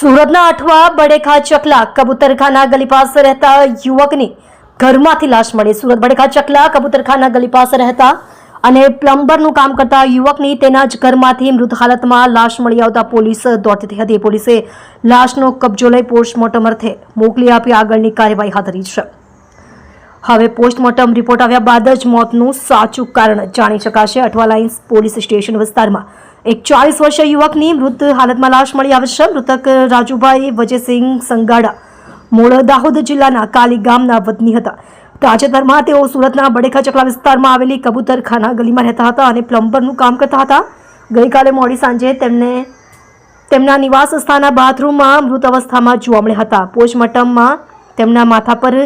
સુરતના અઠવા બડેખા ચકલા કબૂતરખાના ગલી પાસે રહેતા યુવકની ઘરમાંથી લાશ મળી. સુરત બડેખા ચકલા કબૂતરખાના ગલી પાસે રહેતા અને પ્લમ્બરનું કામ કરતા યુવકની તેના જ ઘરમાંથી મૃત હાલતમાં લાશ મળી આવતા પોલીસ દોડતી હતી. પોલીસે લાશનો કબજો લઈ પોસ્ટમોર્ટમ અર્થે મોકલી આપી આગળની કાર્યવાહી હાથ ધરી છે. હવે પોસ્ટમોર્ટમ રિપોર્ટ આવ્યા બાદ જ મોતનું સાચું કારણ જાણી શકાશે. અઠવા પોલીસ સ્ટેશન વિસ્તારમાં એક ચાલીસ વર્ષીય યુવકની મૃત હાલતમાં લાશ મળી આવે છે. મૃતક રાજુભાઈ વજયસિંહ સંગાડા મૂળ દાહોદ જિલ્લાના કાલી ગામના વતની હતા. તાજેતરમાં તેઓ સુરતના બડેખા ચકલા વિસ્તારમાં આવેલી કબૂતરખાના ગલીમાં રહેતા હતા અને પ્લમ્બરનું કામ કરતા હતા. ગઈકાલે મોડી સાંજે તેમને તેમના નિવાસ સ્થાનના બાથરૂમમાં મૃત અવસ્થામાં જોવા મળ્યા હતા. પોસ્ટમોર્ટમમાં તેમના માથા પર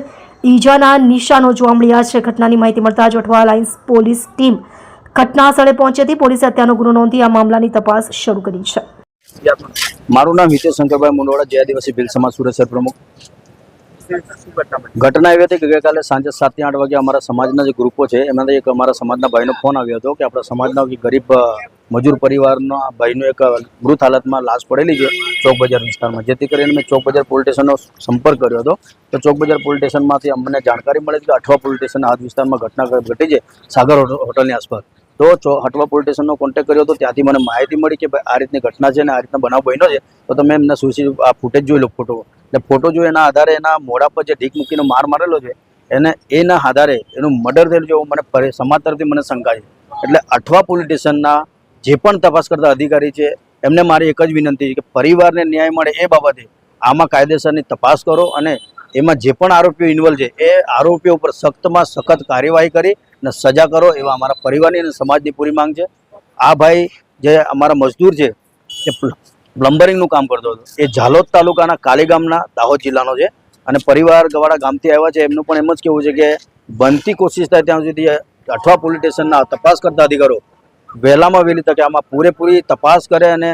ઈજાના નિશાનો જોવા મળ્યા છે. ઘટનાની માહિતી મળતા જ અઠવા લાઇન્સ પોલીસ ટીમ ઘટના સ્થળે પહોંચી હતી. પોલીસે હત્યાનો ગુનો નોંધી આ મામલાની તપાસ શરૂ કરી છે. મારું નામ હિતેશ શંકરભાઈ મુંડવાડા જય આદિવાસી ભીલ સમાજ સુરત પ્રમુખ. ઘટના એવી હતી કે ગઈકાલે સાંજે સાતથી આઠ વાગે અમારા સમાજના જે ગ્રુપો છે એમાંથી એક અમારા સમાજના ભાઈનો ફોન આવ્યો હતો કે આપણા સમાજના ગરીબ મજૂર પરિવારનો ભાઈનો એક મૃત હાલતમાં લાશ પડેલી છે ચોક બજાર વિસ્તારમાં. જેથી કરીને મેં ચોક બજાર પોલીસ સ્ટેશનનો સંપર્ક કર્યો હતો. તો ચોક બજાર પોલીસ સ્ટેશનમાંથી અમને જાણકારી મળી કે અઠવા પોલીસ સ્ટેશન આ વિસ્તારમાં ઘટના ઘટી છે સાગર હોટલની આસપાસ. તો હટવા પોલીસ સ્ટેશનનો કોન્ટેક્ટ કર્યો હતો ત્યાંથી મને માહિતી મળી કે ભાઈ આ રીતની ઘટના છે અને આ રીતના બનાવ બન્યો છે. તો તમે એમને સુસી આ ફૂટેજ જોઈ લો ફોટો એટલે ફોટો જોઈ એના આધારે એના મોઢા પર જે ઢીક મૂકીને માર મારેલો છે, એને એના આધારે એનું મર્ડર થયેલું છે મને સમાજ તરફથી મને શંકા છે. એટલે અઠવા પોલીસ સ્ટેશનના જે પણ તપાસ કરતા અધિકારી છે, એમને મારી એક જ વિનંતી છે કે પરિવારને ન્યાય મળે એ બાબતે આમાં કાયદેસરની તપાસ કરો અને એમાં જે પણ આરોપીઓ ઇન્વોલ્વ છે, એ આરોપીઓ ઉપર સખ્તમાં સખત કાર્યવાહી કરી અને સજા કરો એવા અમારા પરિવારની અને સમાજની પૂરી માંગ છે. આ ભાઈ જે અમારા મજદૂર છે, એ પ્લમ્બરિંગનું કામ કરતો હતો. એ ઝાલોદ તાલુકાના કાલી ગામના દાહોદ જિલ્લાનો છે અને પરિવાર ગવાડા ગામથી આવ્યા છે. એમનું પણ એમ જ કેવું છે કે બનતી કોશિશ થાય ત્યાં સુધી અઠવા પોલીસ સ્ટેશનના તપાસ કરતા અધિકારો વહેલામાં વહેલી તકે આમાં પૂરેપૂરી તપાસ કરે અને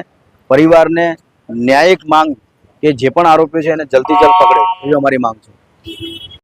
પરિવારને ન્યાયિક માંગ કે જે પણ આરોપીઓ છે એને જલ્દી જલ્દ પકડે એવી અમારી માંગ છે.